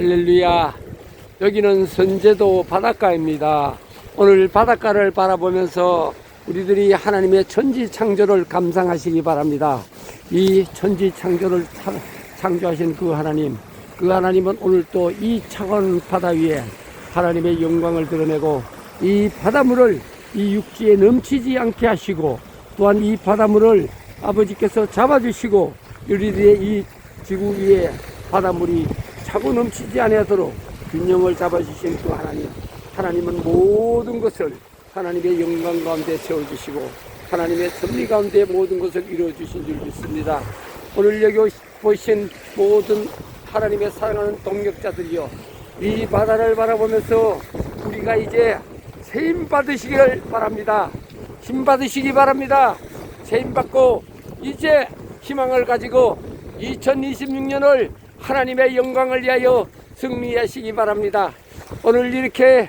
할렐루야. 여기는 선제도 바닷가입니다. 오늘 바닷가를 바라보면서 우리들이 하나님의 천지 창조를 감상하시기 바랍니다. 이 천지 창조를 차- 창조하신 그 하나님, 그 하나님은 오늘 또 이 차가운 바다 위에 하나님의 영광을 드러내고 이 바닷물을 이 육지에 넘치지 않게 하시고 또한 이 바닷물을 아버지께서 잡아주시고 우리들의 이 지구 위에 바닷물이 차고 넘치지 아니하도록 균형을 잡아주신 그 하나님. 하나님은 모든 것을 하나님의 영광 가운데 세워주시고 하나님의 섭리 가운데 모든 것을 이루어주신 줄 믿습니다. 오늘 여기 보신 모든 하나님의 사랑하는 동력자들이여 이 바다를 바라보면서 우리가 이제 세임 받으시기를 바랍니다. 힘 받으시기 바랍니다. 세임 받고 이제 희망을 가지고 2026년을 하나님의 영광을 위하여 승리하시기 바랍니다. 오늘 이렇게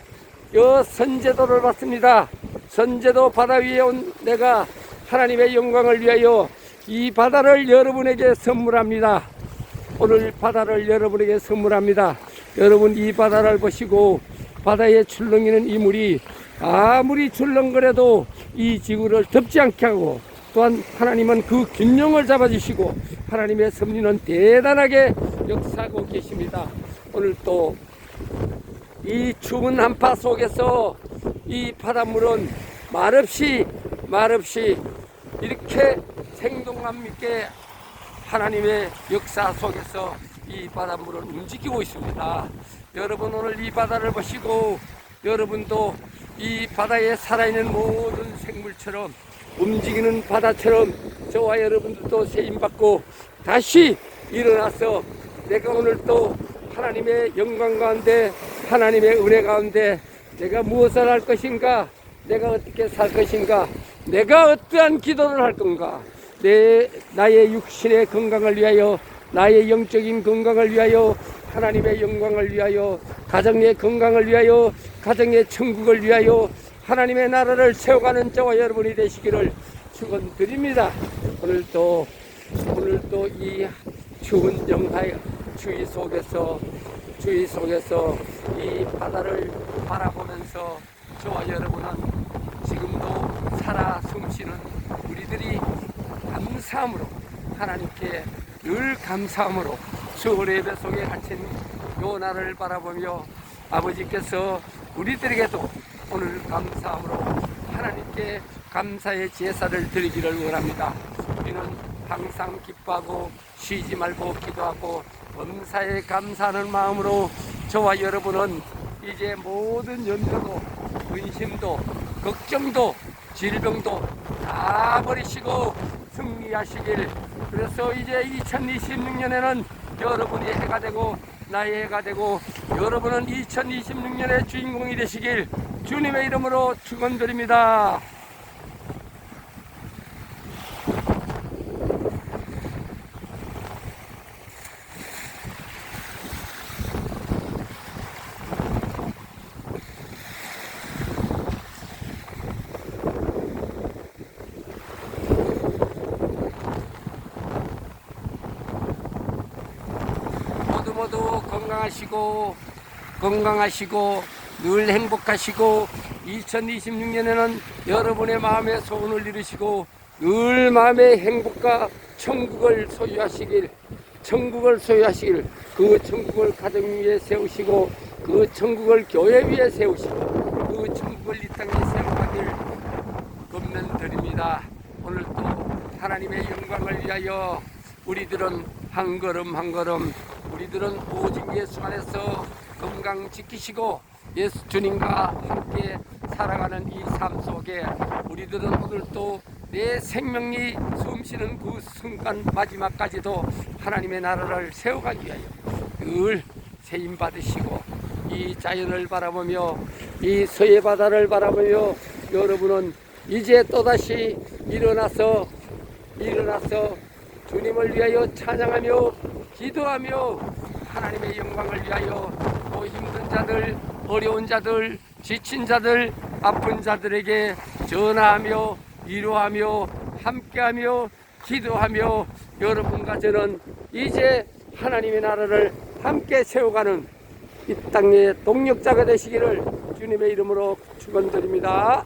여 선제도를 봤습니다. 선제도 바다 위에 온 내가 하나님의 영광을 위하여 이 바다를 여러분에게 선물합니다. 오늘 바다를 여러분에게 선물합니다. 여러분 이 바다를 보시고 바다에 출렁이는 이 물이 아무리 출렁거려도 이 지구를 덮지 않게 하고 또한 하나님은 그 균형을 잡아주시고 하나님의 섭리는 대단하게 역사하고 계십니다. 오늘 또 이 추운 한파 속에서 이 바닷물은 말없이 말없이 이렇게 생동감 있게 하나님의 역사 속에서 이 바닷물을 움직이고 있습니다. 여러분 오늘 이 바다를 보시고 여러분도 이 바다에 살아있는 모든 생물처럼 움직이는 바다처럼 저와 여러분들도 세임받고 다시 일어나서 내가 오늘 또 하나님의 영광 가운데 하나님의 은혜 가운데 내가 무엇을 할 것인가 내가 어떻게 살 것인가 내가 어떠한 기도를 할 건가 내 나의 육신의 건강을 위하여 나의 영적인 건강을 위하여 하나님의 영광을 위하여 가정의 건강을 위하여 가정의 천국을 위하여 하나님의 나라를 세워가는 저와 여러분이 되시기를 축원드립니다. 오늘 또 오늘 또이 추운 영하의 추위 속에서 추위 속에서 이 바다를 바라보면서 저와 여러분은 지금도 살아 숨쉬는 우리들이 감사함으로 하나님께 늘 감사함으로 수월 예배 속에 갇힌 요 날을 바라보며 아버지께서 우리들에게도 오늘 감사함으로 하나님께 감사의 제사를 드리기를 원합니다. 우리는 항상 기뻐하고 쉬지 말고 기도하고 범사에 감사하는 마음으로 저와 여러분은 이제 모든 염려도 근심도 걱정도 질병도 다 버리시고 승리하시길 그래서 이제 2026년에는 여러분이 해가 되고 나의 해가 되고 여러분은 2026년의 주인공이 되시길 주님의 이름으로 축원드립니다. 모두 모두 건강하시고 건강하시고 늘 행복하시고 2026년에는 여러분의 마음의 소원을 이루시고 늘 마음의 행복과 천국을 소유하시길 천국을 소유하시길 그 천국을 가정 위에 세우시고 그 천국을 교회 위에 세우시고 그 천국을 이 땅에 세워가길 겁면드립니다. 오늘 또 하나님의 영광을 위하여 우리들은 한 걸음 한 걸음 우리들은 오직 예수 안에서 건강 지키시고 예수 주님과 함께 살아가는 이 삶 속에 우리들은 오늘 또내 생명이 숨쉬는 그 순간 마지막까지도 하나님의 나라를 세워가기 위하여 늘 세임 받으시고 이 자연을 바라보며 이 서해 바다를 바라보며 여러분은 이제 또다시 일어나서 일어나서 주님을 위하여 찬양하며 기도하며 하나님의 영광을 위하여 또 힘든 자들, 어려운 자들, 지친 자들, 아픈 자들에게 전하하며 위로하며 함께하며 기도하며 여러분과 저는 이제 하나님의 나라를 함께 세워가는 이 땅의 동력자가 되시기를 주님의 이름으로 축원드립니다.